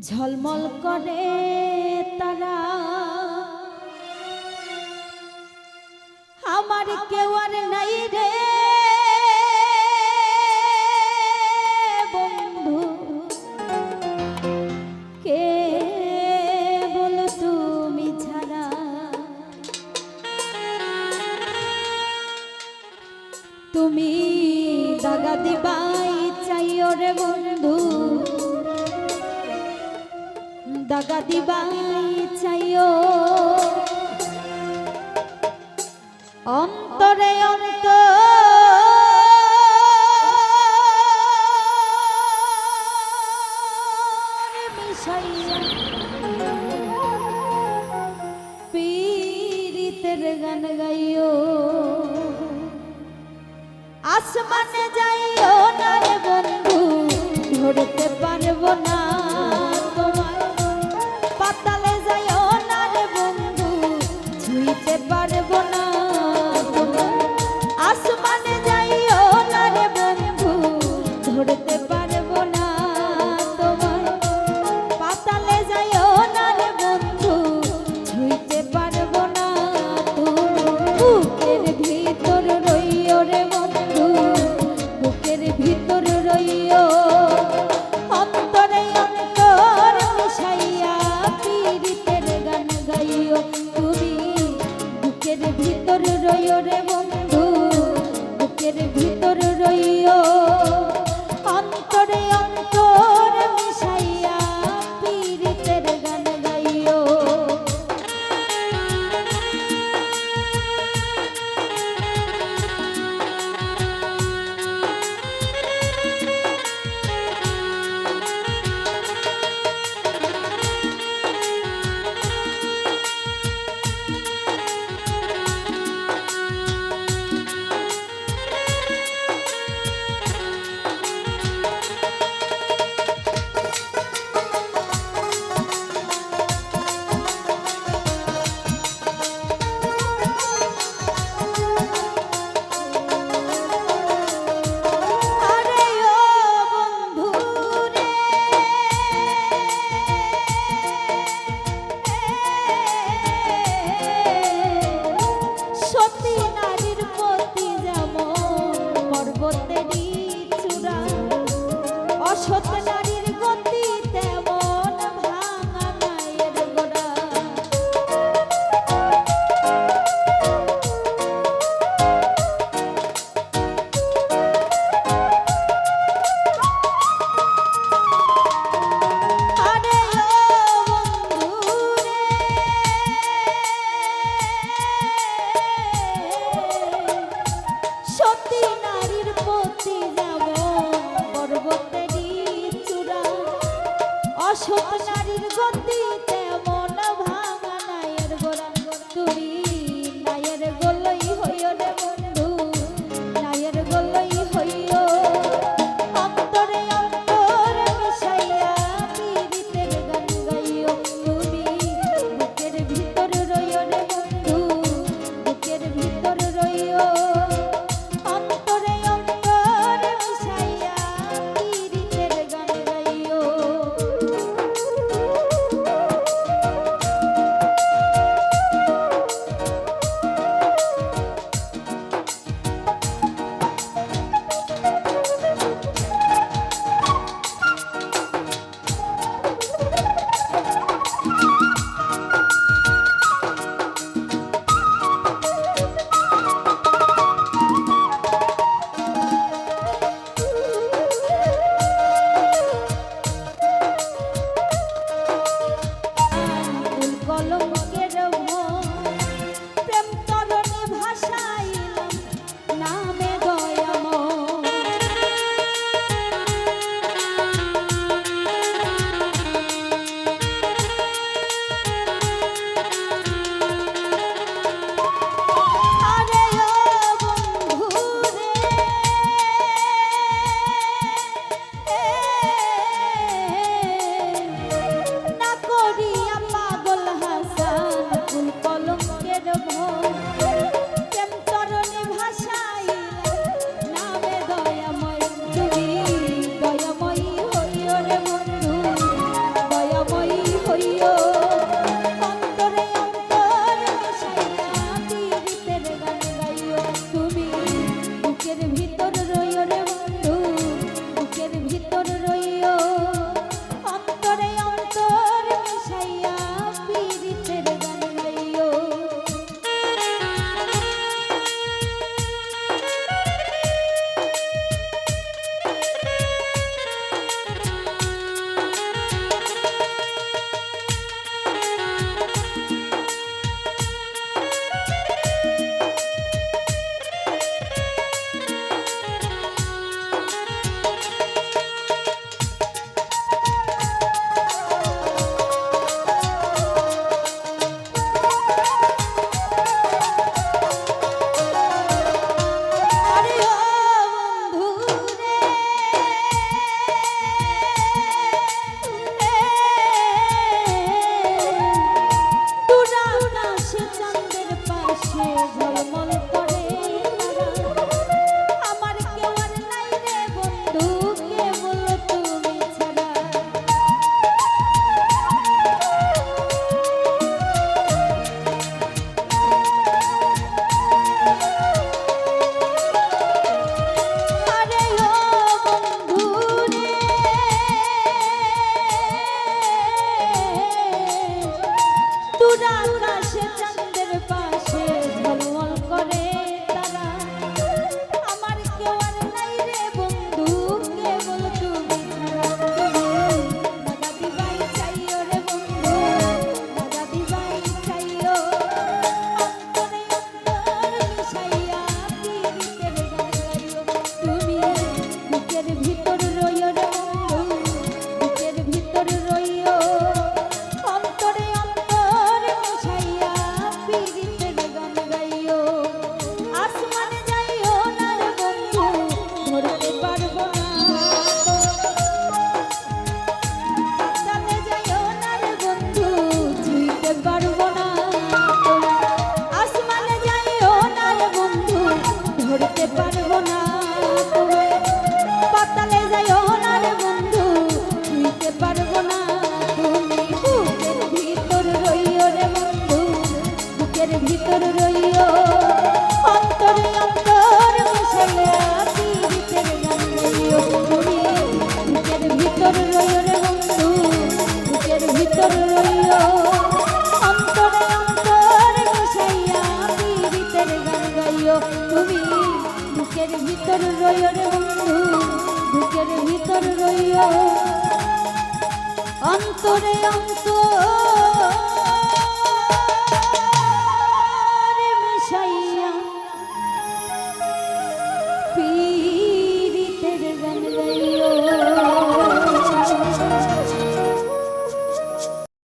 ঝলমল করে তারা। আমার কেউ আর নাই রে। বন্ধু, কে তুমি তুমি দাগা দিবাই চাইও রে বন্ধু। দাগা দিবাই চাইও। অন্তরে অন্ত পীড়িতের গান গাইও। আসমানে যাইও। রইও। সে রইও রে বন্ধু, বুকের ভিতর রইও অন্তরে অন্তরে বসাইয়া পীড়িতের গান গাইও। তুমি বুকের ভিতর রইও অন্তরে অন্তর